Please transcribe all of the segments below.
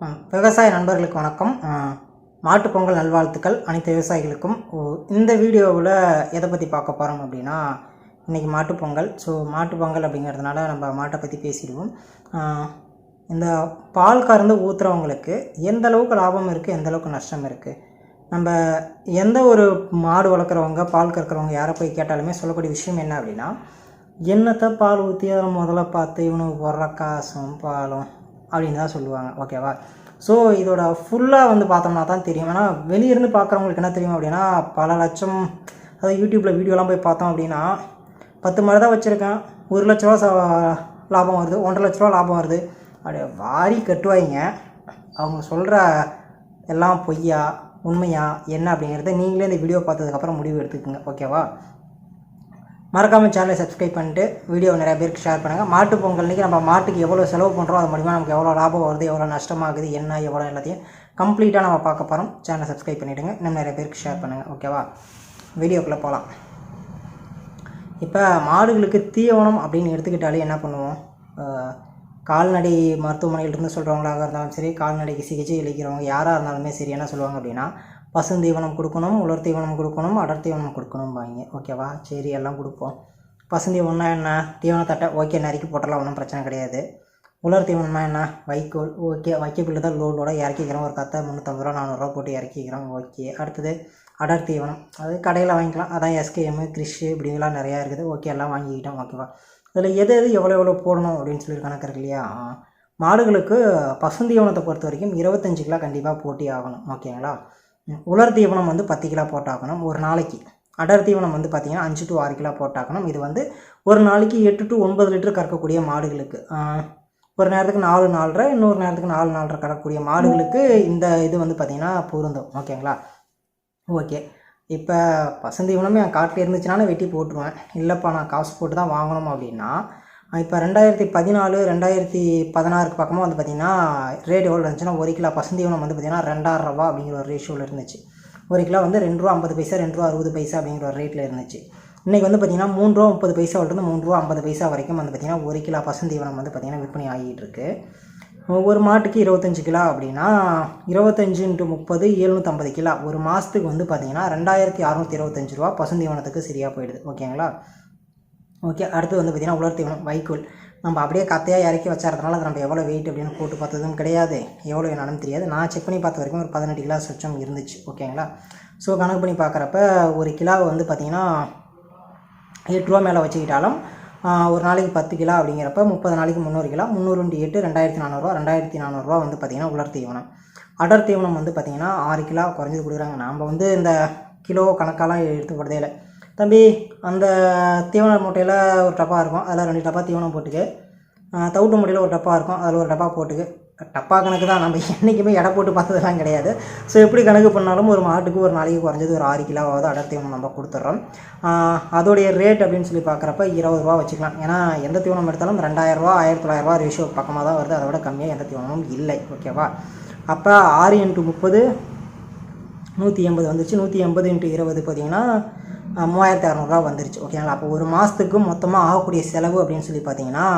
விவசாய நண்பர்களுக்கு வணக்கம். மாட்டு பொங்கல் நல்வாழ்த்துக்கள் அனைத்து விவசாயிகளுக்கும். இந்த வீடியோவில் எதை பற்றி பார்க்க போகிறோம் அப்படின்னா இன்றைக்கி மாட்டுப் பொங்கல். ஸோ மாட்டுப் பொங்கல் அப்படிங்கிறதுனால நம்ம மாட்டை பற்றி பேசிடுவோம். இந்த பால் கறந்து ஊற்றுறவங்களுக்கு எந்த அளவுக்கு லாபம் இருக்குது எந்த அளவுக்கு நஷ்டம் இருக்குது நம்ம எந்த ஒரு மாடு வளர்க்குறவங்க பால் கறக்கிறவங்க யாரை போய் கேட்டாலுமே சொல்லக்கூடிய விஷயம் என்ன அப்படின்னா என்னத்தை பால் ஊற்றி அதை முதல்ல பார்த்து இவனுக்கு போடுற காசும் பாலும் அப்படின்னு தான் சொல்லுவாங்க ஓகேவா ஸோ இதோட ஃபுல்லாக வந்து பார்த்தோம்னா தான் தெரியும். ஏன்னா வெளியிருந்து பார்க்குறவங்களுக்கு என்ன தெரியும் அப்படின்னா பல லட்சம் அதாவது யூடியூப்பில் வீடியோலாம் போய் பார்த்தோம் அப்படின்னா பத்து மாடு தான் வச்சுருக்கேன். ஒரு லட்ச ரூபா ச- லாபம் வருது. ஒன்றரை லட்ச ரூபா லாபம் வருது. அப்படியே வாரி கட்டுவாங்க அவங்க சொல்கிற எல்லாம் பொய்யா உண்மையா என்ன அப்படிங்கிறத நீங்களே இந்த வீடியோ பார்த்ததுக்கப்புறம் முடிவு எடுத்துக்கோங்க. ஓகேவா மறக்காமல் சேனலை சப்ஸ்கிரைப் பண்ணிட்டு வீடியோ நிறைய பேருக்கு ஷேர் பண்ணுங்கள் மாட்டுப் பொங்கல் இன்றைக்கி நம்ம மாட்டுக்கு எவ்வளோ செலவு பண்ணுறோம் அது மூலிமா நமக்கு எவ்வளோ லாபம் வருது எவ்வளோ நஷ்டமாகுது என்ன எவ்வளோ எல்லாத்தையும் கம்ப்ளீட்டாக நம்ம பார்க்க போகிறோம் சேனலை சப்ஸ்கிரைப் பண்ணிவிடுங்க இன்னும் நிறைய பேருக்கு ஷேர் பண்ணுங்கள் ஓகேவா வீடியோக்குள்ளே போகலாம் இப்போ மாடுகளுக்கு தீவனம் அப்படின்னு எடுத்துக்கிட்டாலே என்ன பண்ணுவோம்? கால்நடை மருத்துவமனையிலிருந்து சொல்கிறவங்களாக இருந்தாலும் சரி கால்நடைக்கு சிகிச்சை அளிக்கிறவங்க யாராக இருந்தாலுமே சரி என்ன சொல்லுவாங்க அப்படின்னா பசுந்தீவனம் கொடுக்கணும் உலர் தீவனம் கொடுக்கணும் அடர் தீவனம் கொடுக்கணும்பாங்க. ஓகேவா சரி எல்லாம் கொடுப்போம். பசுந்தீவனம்னா என்ன? தீவனத்தட்டை ஓகே நறுக்கி போட்டலாம் ஒன்றும் பிரச்சனை கிடையாது. உலர் தீவனம்னா என்ன? வைக்கோல் ஓகே வைக்கப்பில் தான் லோடோடு இறக்கிக்கிறோம் ஒரு கத்தை முந்நூற்றம்பது ரூபா நானூறுரூவா போட்டு இறக்கிக்கிறோம் ஓகே அடுத்தது அடர் தீவனம் அது கடையில் வாங்கிக்கலாம். அதான் எஸ்கேஎம்மு கிறிஷு இப்படிலாம் நிறையா இருக்குது. ஓகே எல்லாம் வாங்கிக்கிட்டோம். ஓகேவா இதில் எது எது எவ்வளோ எவ்வளோ போடணும் அப்படின்னு சொல்லி கணக்கு இருக்கு இல்லையா? மாடுகளுக்கு பசுந்தீவனத்தை பொறுத்த வரைக்கும் இருபத்தஞ்சு கிலோ கண்டிப்பாக போட்டி ஆகணும். ஓகேங்களா உலர் தீவனம் வந்து பத்து கிலோ போட்டாக்கணும் ஒரு நாளைக்கு. அடர் தீவனம் வந்து பார்த்திங்கன்னா அஞ்சு டு ஆறு கிலோ போட்டாக்கணும். இது வந்து ஒரு நாளைக்கு எட்டு டு ஒன்பது லிட்டர் கறக்கக்கூடிய மாடுகளுக்கு. ஒரு நேரத்துக்கு நாலு நாலரை இன்னொரு நேரத்துக்கு நாலு நாலரை கறக்கக்கூடிய மாடுகளுக்கு இந்த இது வந்து பார்த்திங்கன்னா பொருந்தும். ஓகேங்களா? ஓகே. இப்போ பசந்தீவனமே என் காட்டில் இருந்துச்சுன்னா வெட்டி போட்டுருவேன். இல்லைப்பா நான் காசு போட்டு தான் வாங்கணும் அப்படின்னா இப்போ ரெண்டாயிரத்தி பதினாலு ரெண்டாயிரத்தி பதினாறுக்கு பக்கமாக வந்து பார்த்திங்கன்னா ரேட் எவ்வளோ இருந்துச்சுன்னா ஒரு கிலோ பசுந்தீவனம் வந்து பார்த்திங்கன்னா ரெண்டாயிரம் ரூபா அப்படிங்கிற ஒரு ரேஷியோவில் இருந்துச்சு. ஒரு கிலோ வந்து ரெண்டு ரூபா ஐம்பது பைசா ரெண்டு ரூபா அறுபது பைசா அப்படிங்கிற ஒரு ரேட்டில் இருந்துச்சு. இன்றைக்கி வந்து பார்த்திங்கன்னா மூணு ரூபா முப்பது பைசாவிலிருந்து மூணு ரூபா ஐம்பது பைசா வரைக்கும் வந்து பார்த்திங்கன்னா ஒரு கிலோ பசுந்தீவனம் வந்து பார்த்திங்கன்னா விற்பனை ஆகிட்டு இருக்குது ஒரு மாட்டுக்கு இருபத்தஞ்சு கிலோ அப்படின்னா இருபத்தஞ்சு இன்ட்டு முப்பது ஏழ்நூற்றம்பது கிலோ. ஒரு மாதத்துக்கு வந்து பார்த்தீங்கன்னா ரெண்டாயிரத்தி அறநூற்றி இருபத்தஞ்சி ரூபா பசுந்தீவனத்துக்கு சரியாக போயிடுது. ஓகேங்களா? ஓகே அடுத்து வந்து பார்த்திங்கன்னா உலர் தீவனம் வைக்கோல். நம்ம அப்படியே கத்தையாக இறக்கி வச்சறதுனால அது நம்ம எவ்வளோ வெயிட் அப்படின்னு போட்டு பார்த்ததும் கிடையாது. எவ்வளோ என்னன்னு தெரியாது. நான் செக் பண்ணி பார்த்த வரைக்கும் ஒரு பதினெட்டு கிலோ சொச்சம் இருந்துச்சு. ஓகேங்களா? ஸோ கணக்கு பண்ணி பார்க்குறப்ப ஒரு கிலோ வந்து பார்த்திங்கன்னா எட்டு ரூபா மேலே வச்சுக்கிட்டாலும் ஒரு நாளைக்கு பத்து கிலோ அப்படிங்கிறப்ப முப்பது நாளைக்கு முந்நூறு கிலோ முந்நூறு ரெண்டு எட்டு ரெண்டாயிரத்தி நானூறுரூவா ரெண்டாயிரத்தி நானூறுரூவா வந்து பார்த்திங்கன்னா உலர் தீவனம். அடர் தீவனம் வந்து பார்த்திங்கன்னா ஆறு கிலோ குறைஞ்சது கொடுக்குறாங்க. நாம் வந்து இந்த கிலோ கணக்காலாம் எடுத்து போடுறதே இல்லை. தம்பி அந்த தீவன மூட்டையில் ஒரு டப்பா இருக்கும். அதில் ரெண்டு டப்பா தீவனம் போட்டுக்கு. தவிட்டு மூட்டையில் ஒரு டப்பா இருக்கும். அதில் ஒரு டப்பா போட்டுக்கு. டப்பா கணக்கு தான். நம்ம என்றைக்குமே எடை போட்டு பார்த்ததெல்லாம் கிடையாது. ஸோ எப்படி கணக்கு பண்ணாலும் ஒரு மாட்டுக்கு ஒரு நாளைக்கு குறைஞ்சது ஒரு ஆறு கிலோவாவது அடர் தீவனம் நம்ம கொடுத்துட்றோம் அதோடைய ரேட் அப்படின்னு சொல்லி பார்க்குறப்ப இருபது ரூபா வச்சுக்கலாம். ஏன்னா எந்த தீவனம் எடுத்தாலும் ரெண்டாயிரரூவா ஆயிரத்தி தொள்ளாயிரரூவா ரேஷியோ பக்கமாக தான் வருது. அதை விட கம்மியாக எந்த தீவனமும் இல்லை. ஓகேவா அப்போ ஆறு இன்ட்டு முப்பது நூற்றி எண்பது வந்துச்சு. நூற்றி எண்பது இன்ட்டு இருபது பார்த்தீங்கன்னா மூவாயிரத்தி அறநூறுவா வந்துருச்சு ஓகேங்களா அப்போ ஒரு மாதத்துக்கு மொத்தமாக ஆகக்கூடிய செலவு அப்படின்னு சொல்லி பார்த்தீங்கன்னா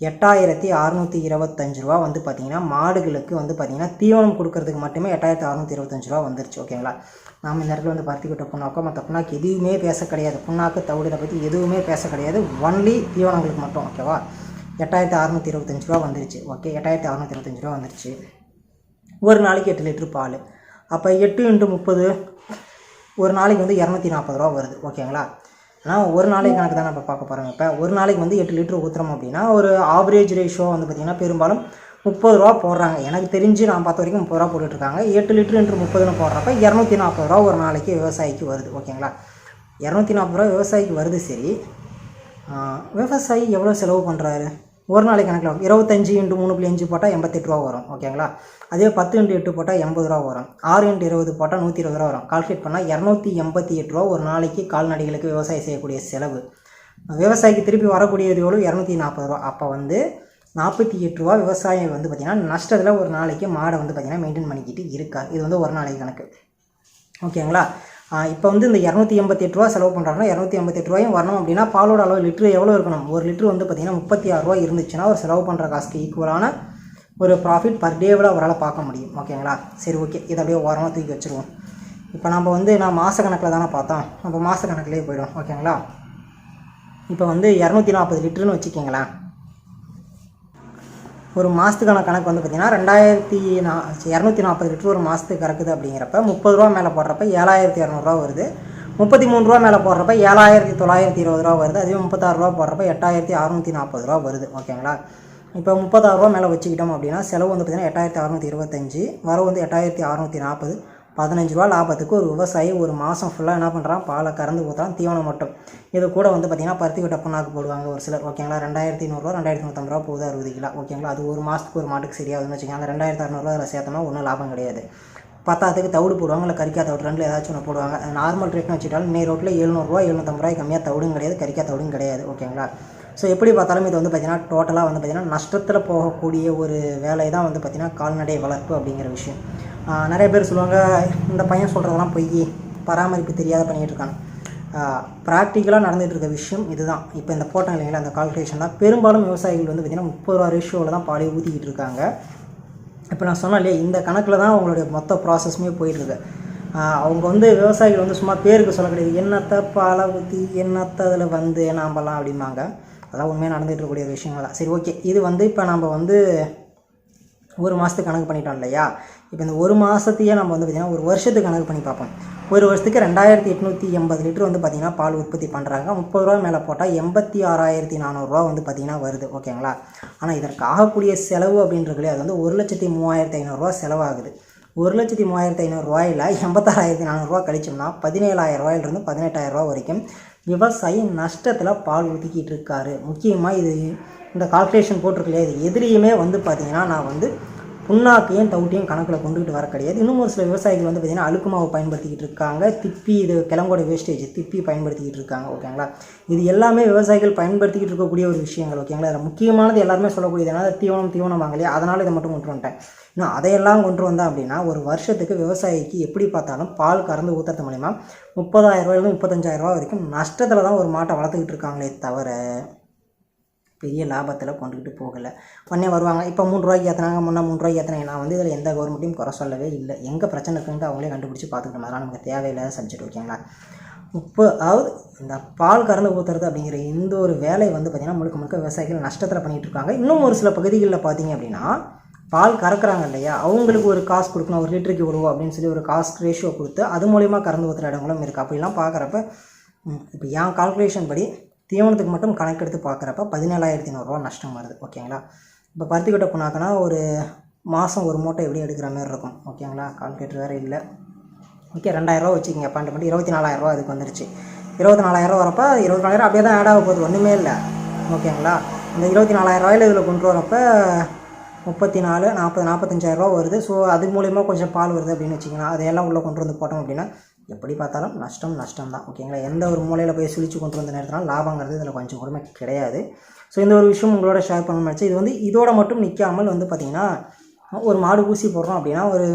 எட்டாயிரத்தி அறநூற்றி இருபத்தஞ்சு ரூபா வந்து பார்த்தீங்கன்னா மாடுகளுக்கு வந்து பார்த்தீங்கன்னா தீவனம் கொடுக்கறதுக்கு மட்டுமே எட்டாயிரத்தி அறநூற்றி இருபத்தஞ்சு ரூபா வந்துருச்சு ஓகேங்களா நாம் இந்த இடத்துல வந்து பருத்தி புண்ணாக்கோ மற்ற புண்ணாக்கு எதுவுமே பேச கிடையாது. புண்ணாக்கு தவிடு பற்றி எதுவுமே பேச கிடையாது. ஒன்லி தீவனங்களுக்கு மட்டும் ஓகேவா எட்டாயிரத்தி அறநூற்றி இருபத்தஞ்சு ரூபா வந்துருச்சு ஓகே எட்டாயிரத்தி அறநூற்றி இருபத்தஞ்சு ரூபா வந்துருச்சு. ஒரு நாளைக்கு எட்டு லிட்டர் பால். அப்போ எட்டு இன்ட்டு முப்பது ஒரு நாளைக்கு வந்து இரநூத்தி நாற்பது ரூபா வருது ஓகேங்களா? ஆனால் ஒரு நாளைக்கு கணக்கு தான் நம்ம பார்க்க போகிறோம் இப்போ ஒரு நாளைக்கு வந்து எட்டு லிட்டர் ஊற்றுறோம் அப்படின்னா ஒரு ஆவரேஜ் ரேஷியோ வந்து பார்த்திங்கன்னா பெரும்பாலும் முப்பது ரூபா போடுறாங்க. எனக்கு தெரிஞ்சு நான் பார்த்த வரைக்கும் முப்பது ரூபா போட்டுட்ருக்காங்க எட்டு லிட்டர் என்று முப்பதுன்னு போடுறப்ப இரநூத்தி நாற்பது ரூபா ஒரு நாளைக்கு விவசாயிக்கு வருது ஓகேங்களா? இரநூத்தி நாற்பது ரூபா விவசாயிக்கு வருது சரி. விவசாயி எவ்வளோ செலவு பண்ணுறாரு ஒரு நாளைக்கு கணக்கில் இருபத்தஞ்சி இன்ட்டு மூணு புள்ளி அஞ்சு போட்டால் எண்பத்தெட்டு ரூபா வரும் ஓகேங்களா? அதே பத்து இன்ட்டு எட்டு போட்டால் எண்பது ரூபா வரும். ஆறு இன்ட்டு இருபது போட்டால் நூற்றி இருபது ரூபா வரும். கால்குலேட் பண்ணால் இரநூத்தி எண்பத்தி எட்டு ரூபா ஒரு நாளைக்கு கால்நடைகளுக்கு விவசாயம் செய்யக்கூடிய செலவு. விவசாயிக்கு திருப்பி வரக்கூடியது எவ்வளோ இரநூத்தி நாற்பது ரூபா. அப்போ வந்து நாற்பத்தி எட்டு ரூபா விவசாயம் வந்து பார்த்திங்கன்னா நஷ்டத்தில் ஒரு நாளைக்கு மாடை வந்து பார்த்திங்கன்னா மெயின்டைன் பண்ணிக்கிட்டு இருக்கா. இது வந்து ஒரு நாளைக்கு கணக்கு. ஓகேங்களா? இப்போ வந்து இந்த இரநூத்தி எண்பத்தெட்டு ரூபா செலவு பண்ணுறாங்கன்னா இரநூத்தி எண்பத்தெட்டு ரூபாயும் வரணும் அப்படின்னா பாலோட அளவு லிட்டர் எவ்வளோ இருக்கணும்? ஒரு லிட்டர் வந்து பார்த்திங்கன்னா முப்பத்தி ஆறு ரூபா இருந்துச்சுன்னா ஒரு செலவு பண்ணுற காசுக்கு ஈக்குவலான ஒரு ப்ராஃபிட் பர் டேவில் அவரால் பார்க்க முடியும். ஓகேங்களா? சரி ஓகே. இதை அப்படியே ஓரமாக தூக்கி வச்சுருவோம். இப்போ நம்ம வந்து நான் மாத கணக்கில் தானே பார்த்தோம். நம்ம மாத கணக்கிலே போயிடும் ஓகேங்களா? இப்போ வந்து இரநூத்தி நாற்பது லிட்டருன்னு வச்சுக்கிங்களேன். ஒரு மாதத்துக்கான கணக்கு வந்து பார்த்திங்கன்னா ரெண்டாயிரத்தி நா இரநூத்தி நாற்பது லிட்டர் ஒரு மாதத்துக்கு கறக்குது அப்படிங்கிறப்ப முப்பது ரூபா மேலே போடுறப்ப ஏழாயிரத்தி இரநூறுவா வருது. முப்பத்தி மூணு ரூபா மேலே போடுறப்ப ஏழாயிரத்தி தொள்ளாயிரத்தி இருபது ரூபா வருது. அதுவே முப்பத்தாறு ரூபா போடுறப்ப எட்டாயிரத்தி அறநூற்றி நாற்பது ரூபா வருது. ஓகேங்களா? இப்போ முப்பத்தாறு ரூபா மேலே வச்சுக்கிட்டோம் அப்படின்னா செலவு வந்து பார்த்திங்கன்னா எட்டாயிரத்தி அறநூற்றி இருபத்தஞ்சி வரவு வந்து எட்டாயிரத்தி அறநூற்றி நாற்பது பதினஞ்சு ரூபா லாபத்துக்கு ஒரு விவசாயி ஒரு மாதம் ஃபுல்லாக என்ன பண்ணுறான் பாலை கறந்து ஊற்றுறான் தீவனம் மட்டும். இது கூட வந்து பார்த்திங்கன்னா பருத்தி கொட்டை புண்ணாக்கு போடுவாங்க ஒரு சிலர். ஓகேங்களா ரெண்டாயிரத்தி நூறுரூவா ரெண்டாயிரத்தி நூற்றம்பது ரூபா போகுது அறுபது கிலோ. ஓகேங்களா அது ஒரு மாதத்துக்கு ஒரு மாட்டுக்கு சரியாகுதுன்னு வச்சுக்கோங்க அந்த ரெண்டாயிரத்தி அறநூறுவா அதில் சேர்த்தோம்னா ஒன்றும் லாபம் கிடையாது. பத்தாத்துக்கு தவிடு போடுவாங்க. இல்லை கறிக்கா தவிடு ரெண்டில் ஏதாச்சும் ஒன்று போடுவாங்க. நார்மல் ரேட்னு வச்சுட்டாலும் மே ரோட்டில் எழுநூறுவா எழுநூற்றம்பது ரூபாய் கம்மியாக தவிடும் கிடையாது. கறிக்கா தவிடும் கிடையாது. ஓகேங்களா ஸோ எப்படி பார்த்தாலும் இது வந்து பார்த்திங்கன்னா டோட்டலாக வந்து பார்த்திங்கன்னா நஷ்டத்தில் போகக்கூடிய ஒரு வேலை தான் வந்து பார்த்திங்கன்னா கால்நடை வளர்ப்பு அப்படிங்கிற விஷயம். நிறைய பேர் சொல்லுவாங்க இந்த பையன் சொல்கிறதெல்லாம் பொய் பராமரிப்பு தெரியாத பண்ணிகிட்ருக்காங்க ப்ராக்டிக்கலாக நடந்துகிட்டு இருக்க விஷயம் இதுதான். இப்போ இந்த போட்டோம் இல்லைங்களா அந்த கால்குலேஷன் தான். பெரும்பாலும் விவசாயிகள் வந்து பார்த்திங்கன்னா முப்பது ரூபா ரேஷியோவில் தான் பாலையை ஊற்றிக்கிட்டு இருக்காங்க. இப்போ நான் சொன்னேன் இல்லையா இந்த கணக்கில் தான் அவங்களுடைய மொத்த ப்ராசஸுமே போயிட்டுருக்கு அவங்க வந்து விவசாயிகள் வந்து சும்மா பேருக்கு சொல்ல கிடையாது. என்னத்தை பாலை ஊற்றி என்னத்தை அதில் வந்து நாம்பலாம் அப்படிம்பாங்க. அதெல்லாம் உண்மையாக நடந்துகிட்டு இருக்கக்கூடிய விஷயங்கள் தான். சரி ஓகே இது வந்து இப்போ நம்ம வந்து ஒரு மாதத்துக்கு கணக்கு பண்ணிட்டோம் இல்லையா? இப்போ இந்த ஒரு மாதத்தையே நம்ம வந்து பார்த்திங்கன்னா ஒரு வருஷத்துக்கு கணக்கு பண்ணி பார்ப்போம். ஒரு வருஷத்துக்கு ரெண்டாயிரத்தி எட்நூற்றி எண்பது லிட்டர் வந்து பார்த்திங்கன்னா பால் உற்பத்தி பண்ணுறாங்க முப்பது ரூபா மேலே போட்டால் எண்பத்தி ஆறாயிரத்தி நானூறுரூவா வந்து பார்த்திங்கன்னா வருது. ஓகேங்களா? ஆனால் இதற்கு ஆகக்கூடிய செலவு அப்படின்றதுலே அது வந்து ஒரு லட்சத்தி மூவாயிரத்தி ஐநூறுரூவா செலவாகுது. ஒரு லட்சத்தி மூவாயிரத்தி ஐநூறுரூவாயில் எண்பத்தாறாயிரத்தி நானூறுரூவா கழிச்சோம்னா பதினேழாயிரம் ரூபாயிலிருந்து பதினெட்டாயிரம் ரூபா வரைக்கும் விவசாயி நஷ்டத்தில் பால் ஊற்றிக்கிட்டு இருக்காரு. முக்கியமாக இது இந்த கால்குலேஷன் போட்டிருக்கலையே இது எதிரியுமே வந்து பார்த்தீங்கன்னா நான் வந்து புண்ணாக்கையும் தவிட்டையும் கணக்கில் கொண்டுகிட்டு வர கிடையாது? இன்னும் ஒரு சில விவசாயிகள் வந்து பார்த்திங்கன்னா அழுக்கு மாவு பயன்படுத்திக்கிட்டு இருக்காங்க. திப்பி இது கிழங்கோட வேஸ்டேஜ் திப்பி பயன்படுத்திக்கிட்டு இருக்காங்க ஓகேங்களா இது எல்லாமே விவசாயிகள் பயன்படுத்திக்கிட்டு இருக்கக்கூடிய ஒரு விஷயங்கள் ஓகேங்களா இதில் முக்கியமானது எல்லாருமே சொல்லக்கூடியது ஏன்னா தீவனம் தீவனம் வாங்கலையே அதனால் இதை மட்டும் கொண்டு வந்துட்டேன். இன்னும் அதையெல்லாம் கொண்டு வந்தேன் அப்படின்னா ஒரு வருஷத்துக்கு விவசாயிக்கு எப்படி பார்த்தாலும் பால் கறந்து ஊற்றுறது மூலிமா முப்பதாயிரம் ரூபாயிலிருந்து முப்பத்தஞ்சாயிரம் ரூபா வரைக்கும் நஷ்டத்தில் தான் ஒரு மாட்டை வளர்த்துக்கிட்டு இருக்காங்களே தவிர பெரிய லாபத்தில் கொண்டுக்கிட்டு போகலை. உடனே வருவாங்க இப்போ மூணு ரூபாய்க்கு ஏற்றினாங்க முன்னே மூணு ரூபாய்க்கு ஏற்றினாங்க நான் வந்து இதில் எந்த கவர்மெண்ட்டையும் குறை சொல்லவே இல்லை. எங்கே பிரச்சனை இருக்குன்ட்டு அவங்களே கண்டுபிடிச்சி பார்த்துக்கிட்டோம் மாதிரி நமக்கு தேவையில்லாத சப்ஜெக்ட் ஓகேங்களா? இப்போ அதாவது இந்த பால் கறந்து ஊற்றுறது அப்படிங்கிற இந்த ஒரு வேலை வந்து பார்த்திங்கன்னா முழுக்க முழுக்க விவசாயிகள் நஷ்டத்தில் பண்ணிகிட்டு இருக்காங்க. இன்னும் ஒரு சில பகுதிகளில் பார்த்தீங்க அப்படின்னா பால் கறக்குறாங்க இல்லையா? அவங்களுக்கு ஒரு காசு கொடுக்கணும் ஒரு லிட்டருக்கு இவ்வளோ அப்படின்னு சொல்லி ஒரு காசு ரேஷியோ கொடுத்து அது மூலிமா கறந்து ஊற்றுற இடங்களும் இருக்குது அப்படிலாம் பார்க்குறப்ப இப்போ என் கால்குலேஷன் படி தீவனத்துக்கு மட்டும் கணக்கெடுத்து பார்க்குறப்ப பதினேழாயிரத்தி நூறுரூவா நஷ்டம் வருது ஓகேங்களா? இப்போ பருத்தி கொட்டை புண்ணாக்குனா ஒரு மாதம் ஒரு மூட்டை எப்படி எடுக்கிற மாதிரி இருக்கும் ஓகேங்களா? கால்குலேட்டர் வேறு இல்லை. ஓகே ரெண்டாயிரரூவா வச்சுக்கிங்க பன்னெண்டு பண்ணி இருபத்தி நாலாயிரரூவா அதுக்கு வந்துருச்சு. இருபத்தி நாலாயிரரூவா வரப்போ இருபத்தி நாலாயிரம் அப்படியே தான் ஆட் ஆக போகுது ஒன்றுமே இல்லை ஓகேங்களா? இந்த இருபத்தி நாலாயிரரூவாயில் இதில் கொண்டு வரப்போ முப்பத்தி நாலு நாற்பது நாற்பத்தஞ்சாயிரரூவா வருது. ஸோ அது மூலிமா கொஞ்சம் பால் வருது அப்படின்னு வச்சிங்கன்னா அதையெல்லாம் உள்ளே கொண்டு வந்து போட்டோம் அப்படின்னா எப்படி பார்த்தாலும் நஷ்டம் நஷ்டம் தான். ஓகேங்களா எந்த ஒரு மூலையில் போய் சுழிச்சு கொண்டு வந்த நேரத்தில் லாபங்கிறது இதில் கொஞ்சம் கூடமே கிடையாது. ஸோ இந்த ஒரு விஷயம் உங்களோட ஷேர் பண்ண நினச்சி இது வந்து இதோட மட்டும் நிற்காமல் வந்து பார்த்திங்கன்னா ஒரு மாடு ஊசி போடுறோம் அப்படின்னா ஒரு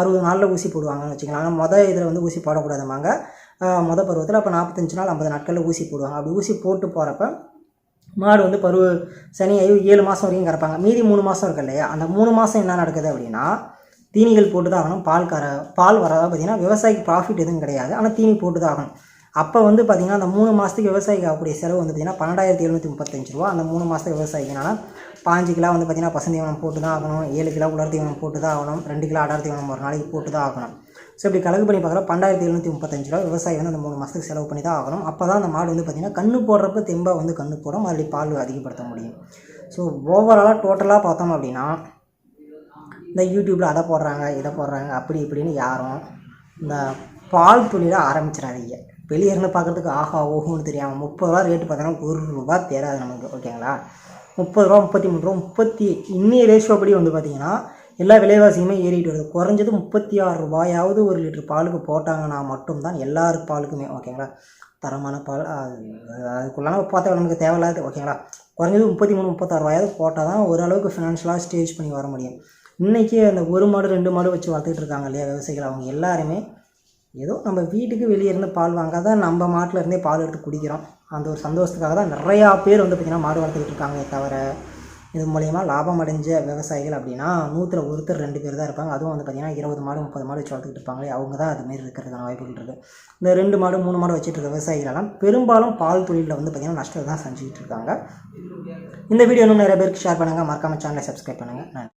அறுபது நாளில் ஊசி போடுவாங்கன்னு வச்சுக்கலாம் ஆனால் மொதல் இதில் வந்து ஊசி போடக்கூடாதுமாங்க மொதல் பருவத்தில் அப்போ நாற்பத்தஞ்சு நாள் ஐம்பது நாட்களில் ஊசி போடுவாங்க. அப்படி ஊசி போட்டு போகிறப்ப மாடு வந்து பருவ சனியாகி ஏழு மாதம் வரைக்கும் கறப்பாங்க. மீதி மூணு மாதம் இருக்கு இல்லையா? அந்த மூணு மாதம் என்ன நடக்குது அப்படின்னா தீனிகள் போட்டு தான் ஆகணும் பால் கற பால் வரதா பார்த்தீங்கன்னா விவசாயிக்கு ப்ராஃபிட் எதுவும் கிடையாது. ஆனால் தீனி போட்டு தான் ஆகணும் அப்போ வந்து பார்த்திங்கன்னா அந்த மூணு மாதத்துக்கு விவசாயிக்கு ஆகக்கூடிய செலவு வந்து பார்த்திங்கன்னா பன்னெண்டாயிரத்தி எழுநூற்றி முப்பத்தஞ்சு ரூபா. அந்த மூணு மாதத்துக்கு விவசாயிக்குனால பாஞ்சு கிலோ வந்து பார்த்திங்கன்னா பசந்தீவனம் போட்டு தான் ஆகணும். ஏழு கிலோ உலர் தீவனம் போட்டு தான் ஆகணும். ரெண்டு கிலோ அடர் தீவனம் ஒரு நாளைக்கு போட்டு தான் ஆகணும். ஸோ இப்படி கலக்கு பண்ணி பார்க்குறோம். பன்னெண்டாயிரத்தி எழுநூற்றி முப்பத்தஞ்சு ரூபா விவசாயி வந்து அந்த மூணு மாதத்துக்கு செலவு பண்ணி தான் ஆகணும். அப்போ தான் அந்த மாடு வந்து பார்த்திங்கன்னா கண்ணு போடுறப்ப தெம்பாக வந்து கண்ணு போடும். மறுபடி பால் அதிகப்படுத்த முடியும். ஸோ ஓவராலாக டோட்டலாக பார்த்தோம் அப்படின்னா இந்த யூடியூப்பில் அதை போடுறாங்க இதை போடுறாங்க அப்படி இப்படின்னு யாரும் இந்த பால் தொழிலை ஆரம்பிச்சிடாதீங்க. வெளியே இருந்து பார்க்குறதுக்கு ஆஹா ஓஹோன்னு தெரியாமல் முப்பது ரூபா ரேட்டு பார்த்தோன்னா ஒரு ரூபா தேராது நமக்கு ஓகேங்களா முப்பது ரூபா முப்பத்தி மூணு ரூபா முப்பத்தி இன்னைய ரேஷியோ படி வந்து பார்த்திங்கன்னா எல்லா விலைவாசியுமே ஏறிட்டு வருது. குறைஞ்சது முப்பத்தி ஆறு ரூபாயாவது ஒரு லிட்டர் பாலுக்கு போட்டாங்கன்னா மட்டும்தான் எல்லாரு பாலுக்குமே ஓகேங்களா? தரமான பால் அது- அதுக்குள்ளான பார்த்தா நமக்கு தேவையில்லாது ஓகேங்களா? குறைஞ்சது முப்பத்தி மூணு முப்பத்தாறு ரூபாயாவது போட்டால் தான் ஓரளவுக்கு ஃபினான்ஷியலாக ஸ்டேஜ் பண்ணி வர முடியும். இன்றைக்கி அந்த ஒரு மாடு ரெண்டு மாடு வச்சு வளர்த்துக்கிட்டு இருக்காங்க இல்லையா விவசாயிகள்? அவங்க எல்லாருமே ஏதோ நம்ம வீட்டுக்கு வெளியே இருந்து பால் வாங்காத நம்ம மாட்டில் இருந்தே பால் எடுத்து குடிக்கிறோம். அந்த ஒரு சந்தோஷத்துக்காக தான் நிறையா பேர் வந்து பார்த்திங்கன்னா மாடு வளர்த்துக்கிட்டு இருக்காங்க தவிர இது மூலயமா லாபம் அடைஞ்ச விவசாயிகள் அப்படின்னா நூற்றில் ஒருத்தர் ரெண்டு பேர் தான் இருப்பாங்க. அதுவும் வந்து பார்த்திங்கன்னா இருபது மாடு முப்பது மாடு வச்சு வளர்த்துக்கிட்டு இருப்பாங்களே அவங்க தான் அதுமாரி இருக்கிறதுக்கான வாய்ப்புகள் இருக்குது இந்த ரெண்டு மாடு மூணு மாடு வச்சுட்டு இருக்க விவசாயிகளெல்லாம் பெரும்பாலும் பால் தொழிலில் வந்து பார்த்திங்கன்னா நஷ்டம் தான் செஞ்சுக்கிட்டு இருக்காங்க. இந்த வீடியோ இன்னும் நிறைய பேருக்கு ஷேர் பண்ணுங்கள் மறக்காமல் சேனலை சப்ஸ்கிரைப் பண்ணுங்கள் நன்றி.